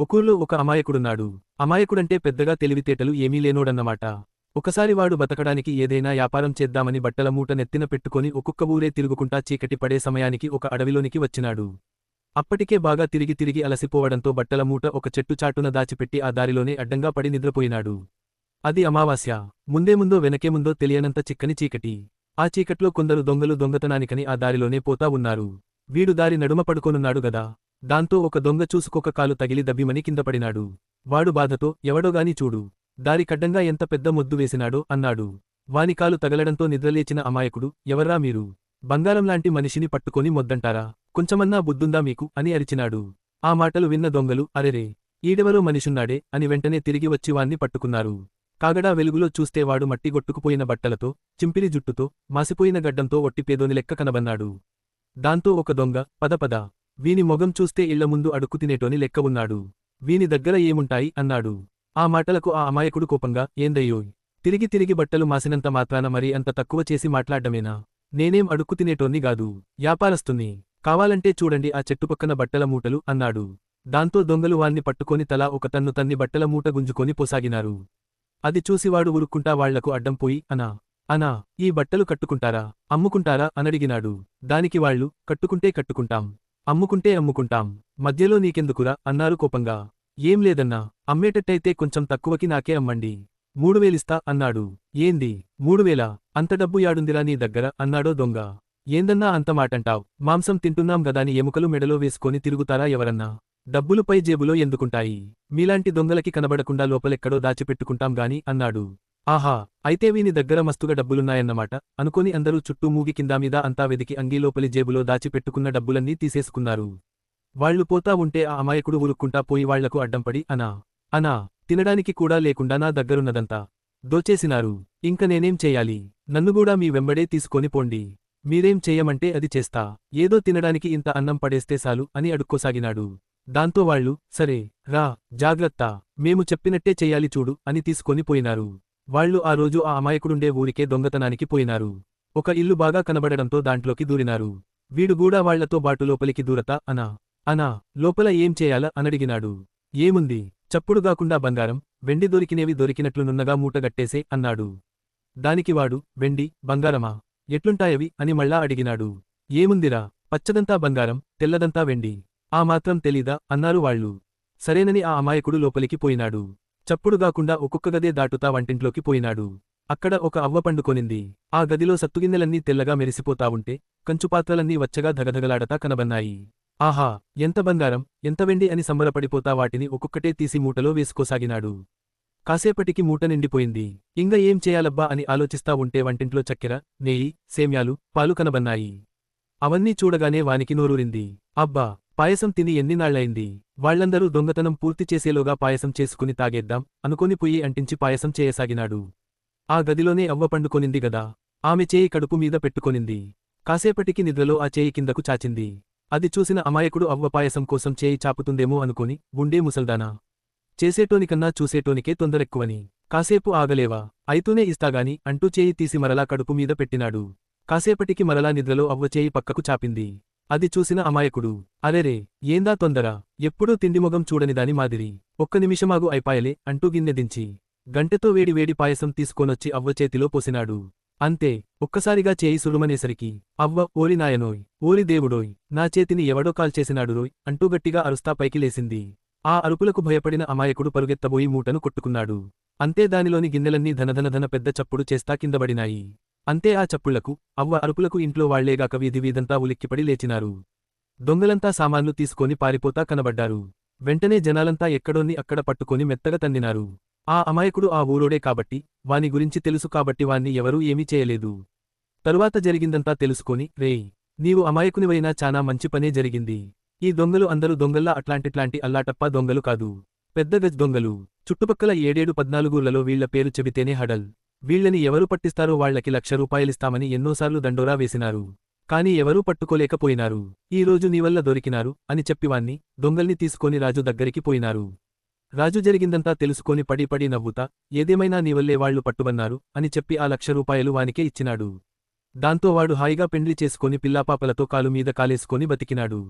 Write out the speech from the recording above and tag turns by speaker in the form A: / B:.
A: ఒకూర్లో ఒక అమాయకుడున్నాడు. అమాయకుడంటే పెద్దగా తెలివితేటలు ఏమీ లేనోడన్నమాట. ఒకసారి వాడు బతకడానికి ఏదైనా వ్యాపారం చేద్దామని బట్టల మూట నెత్తిన పెట్టుకొని ఒక్కొక్క ఊరే తిరుగుకుంటా చీకటి పడే సమయానికి ఒక అడవిలోనికి వచ్చినాడు. అప్పటికే బాగా తిరిగి తిరిగి అలసిపోవడంతో బట్టల మూట ఒక చెట్టు చాటున దాచిపెట్టి ఆ దారిలోనే అడ్డంగా పడి నిద్రపోయినాడు. అది అమావాస్య. ముందే ముందో వెనకే ముందో తెలియనంత చిక్కని చీకటి. ఆ చీకట్లో కొందరు దొంగలు దొంగతనానికని ఆ దారిలోనే పోతా ఉన్నారు. వీడు దారి నడుమ పడుకోనున్నాడు గదా. దాంతో ఒక దొంగ చూసుకోక కాలు తగిలి దబ్బిమని కిందపడినాడు వాడు బాధతో ఎవడోగాని చూడు. దారి కడ్డంగా ఎంత పెద్ద మొద్దు వేసినాడో అన్నాడు. వాని కాలు తగలడంతో నిద్రలేచిన అమాయకుడు ఎవర్రా మీరు? బంగారంలాంటి మనిషిని పట్టుకొని మొద్దంటారా? కొంచెమన్నా బుద్ధుందా మీకు? అని అరిచినాడు. ఆ మాటలు విన్న దొంగలు అరెరే! ఈడెవరో మనిషున్నాడే అని వెంటనే తిరిగి వచ్చి వాణ్ణి పట్టుకున్నారు. కాగడా వెలుగులో చూస్తే వాడు మట్టి గొట్టుకుపోయిన బట్టలతో చింపిరి జుట్టుతో మాసిపోయిన గడ్డంతో ఒట్టిపేదోని లెక్క కనబన్నాడు. దాంతో ఒక దొంగ పద పద. వీని మొగం చూస్తే ఇళ్ళ ముందు అడుక్కు తినేటోని లెక్క ఉన్నాడు వీని దగ్గర ఏముంటాయి? అన్నాడు. ఆ మాటలకు ఆ అమాయకుడు కోపంగా ఏందయ్యోయ్ తిరిగి తిరిగి బట్టలు మాసినంత మాత్రాన మరి అంత తక్కువ చేసి మాట్లాడ్డమేనా? నేనేం అడుక్కు తినేటోన్ని గాదు. వ్యాపారస్తుని. కావాలంటే చూడండి ఆ చెట్టుపక్కన బట్టల మూటలు అన్నాడు. దాంతో దొంగలు వాణ్ణి పట్టుకొని తలా ఒక తన్ను తన్ని బట్టల మూట గుంజుకొని పోసాగినారు. అది చూసివాడు ఉరుక్కుంటా వాళ్ళకు అడ్డంపోయి అనా? అనా ఈ బట్టలు కట్టుకుంటారా? అమ్ముకుంటారా? అనడిగినాడు. దానికి వాళ్ళు కట్టుకుంటే కట్టుకుంటాం. అమ్ముకుంటే అమ్ముకుంటాం. మధ్యలో నీకెందుకురా? అన్నారు కోపంగా. ఏం లేదన్నా అమ్మేటట్టయితే కొంచెం తక్కువకి నాకే అమ్మండి. మూడువేలిస్తా అన్నాడు. ఏంది? మూడువేల అంత డబ్బు యాడుందిరా నీ దగ్గర? అన్నాడో దొంగ. ఏందన్నా అంత మాటంటావ్? మాంసం తింటున్నాం గదాని ఎముకలు మెడలో వేసుకొని తిరుగుతారా ఎవరన్నా? డబ్బులుపై జేబులో ఎందుకుంటాయి? మీలాంటి దొంగలకి కనబడకుండా లోపలెక్కడో దాచిపెట్టుకుంటాం గాని అన్నాడు. ఆహా అయితే వీని దగ్గర మస్తుగా డబ్బులున్నాయన్నమాట. అనుకొని అందరూ చుట్టూ మూగి కిందామీద అంతా వెదికి అంగీలోపలి జేబులో దాచిపెట్టుకున్న డబ్బులన్నీ తీసేసుకున్నారు. వాళ్ళు పోతా ఉంటే ఆ అమాయకుడు ఉరుక్కుంటా పోయి వాళ్ళకు అడ్డంపడి అనా అనా తినడానికి కూడా లేకుండా నా దగ్గరున్నదంతా. దోచేసినారు. ఇంక నేనేం చెయ్యాలి నన్నుగూడా మీ వెంబడే తీసుకొని పోండి. మీరేం చెయ్యమంటే అది చేస్తా. ఏదో తినడానికి ఇంత అన్నం పడేస్తే సాలు అని అడుక్కోసాగినాడు. దాంతో వాళ్ళు సరే రా జాగ్రత్త. మేము చెప్పినట్టే చెయ్యాలి చూడు అని తీసుకొని పోయినారు. వాళ్ళు ఆ రోజు ఆ అమాయకుడుండే ఊరికే దొంగతనానికి పోయినారు. ఒక ఇల్లు బాగా కనబడడంతో దాంట్లోకి దూరినారు. వీడు గూడా వాళ్ళతో బాటు లోపలికి దూరతా? అనా? అనా లోపల ఏం చేయాలా? అనడిగినాడు. ఏముంది? చప్పుడుగాకుండా బంగారం వెండి దొరికినేవి దొరికినట్లు నున్నగా మూటగట్టేసే అన్నాడు. దానికి వాడు వెండి బంగారమా? ఎట్లుంటాయవి? అని మళ్ళా అడిగినాడు. ఏముందిరా? పచ్చదంతా బంగారం తెల్లదంతా వెండి. ఆ మాత్రం తెలీదా? అన్నారు వాళ్ళు. సరేనని ఆ అమాయకుడు లోపలికి పోయినాడు. చప్పుడుగాకుండా ఒక్కొక్క గదే దాటుతా వంటింట్లోకి పోయినాడు. అక్కడ ఒక అవ్వ పండుకొనింది. ఆ గదిలో సత్తుగిందెలన్నీ తెల్లగా మెరిసిపోతా ఉంటే కంచుపాత్రలన్నీ వచ్చగా ధగధగలాడతా కనబన్నాయి. ఆహా ఎంత బంగారం ఎంత వెండి అని సంబరపడిపోతా వాటిని ఒక్కొక్కటే తీసి మూటలో వేసుకోసాగినాడు. కాసేపటికి మూట నిండిపోయింది. ఇంగ ఏం చేయాలబ్బా అని ఆలోచిస్తా ఉంటే వంటింట్లో చక్కెర నెయ్యి సేమ్యాలు పాలు కనబన్నాయి. అవన్నీ చూడగానే వానికి నోరూరింది. అబ్బా పాయసం తిని ఎన్నినాళ్ళయింది వాళ్ళందరూ దొంగతనం పూర్తి చేసేలోగా పాయసం చేసుకుని తాగేద్దాం అనుకొని పొయ్యి అంటించి పాయసం చేయసాగినాడు. ఆ గదిలోనే అవ్వ పండుకొనింది గదా ఆమె చేయి కడుపు మీద పెట్టుకొనింది. కాసేపటికి నిద్రలో ఆ చేయి కిందకు చాచింది. అది చూసిన అమాయకుడు అవ్వ పాయసం కోసం చేయి చాపుతుందేమో అనుకొని గుండే ముసల్దానా? చేసేటోనికన్నా చూసేటోనికే తొందరెక్కువని. కాసేపు ఆగలేవా? అయితూనే ఇస్తాగాని అంటూ చేయి తీసి మరలా కడుపు మీద పెట్టినాడు. కాసేపటికి మరలా నిద్రలో అవ్వ చేయి పక్కకు చాపింది. అది చూసిన అమాయకుడు అరెరే ఏందా తొందర? ఎప్పుడూ తిండిమొగం చూడనిదాని మాదిరి. ఒక్క నిమిషమాగు అయిపాయలే అంటూ గిన్నెదించి గంటెతో వేడి వేడి పాయసం తీసుకొనొచ్చి అవ్వ చేతిలో పోసినాడు. అంతే ఒక్కసారిగా చేయి సురుమనేసరికి అవ్వ ఓరి నాయనోయ్ ఓరి దేవుడోయ్ నా చేతిని ఎవడో కాల్చేసినాడు రోయ్ అంటూ గట్టిగా అరుస్తా పైకి లేసింది. ఆ అరుపులకు భయపడిన అమాయకుడు పరుగెత్తబోయి మూటను కొట్టుకున్నాడు. అంతే దానిలోని గిన్నెలన్నీ ధనధనధన పెద్ద చప్పుడు చేస్తా కిందబడినాయి. అంతే ఆ చప్పుళ్ళకు అవ్వ అరుపులకు ఇంట్లో వాళ్ళేగాక వీధి వీధంతా ఉలిక్కిపడి లేచినారు. దొంగలంతా సామాన్లు తీసుకొని పారిపోతా కనబడ్డారు. వెంటనే జనాలంతా ఎక్కడోన్ని అక్కడ పట్టుకొని మెత్తగా తన్నినారు. ఆ అమాయకుడు ఆ ఊరోడే కాబట్టి వాని గురించి తెలుసు కాబట్టి వాణ్ణి ఎవరూ ఏమీ చేయలేదు. తరువాత జరిగిందంతా తెలుసుకొని రేయ్ నీవు అమాయకునివైనా చానా మంచి పనే జరిగింది. ఈ దొంగలు అందరూ దొంగల్లా అట్లాంటిట్లాంటి అల్లాటప్పా దొంగలు కాదు. పెద్ద గజ్ దొంగలు. చుట్టుపక్కల ఏడేడు పద్నాలుగులలో వీళ్ళ పేరు చెబితేనే హడల్. వీళ్ళని ఎవరు పట్టిస్తారో వాళ్ళకి లక్ష రూపాయలిస్తామని ఎన్నోసార్లు దండోరా వేసినారు. కాని ఎవరూ పట్టుకోలేకపోయినారు. ఈరోజు నీవల్ల దొరికినారు అని చెప్పివాన్ని దొంగల్ని తీసుకొని రాజు దగ్గరికి పోయినారు. రాజు జరిగిందంతా తెలుసుకొని పడి పడి నవ్వుతా ఏదేమైనా నీవల్లే వాళ్ళు పట్టుబన్నారు అని చెప్పి ఆ లక్ష రూపాయలు వానికే ఇచ్చినాడు. దాంతో వాడు హాయిగా పెండ్లి చేసుకొని పిల్లాపాపలతో కాలు మీద కాలేసుకొని బతికినాడు.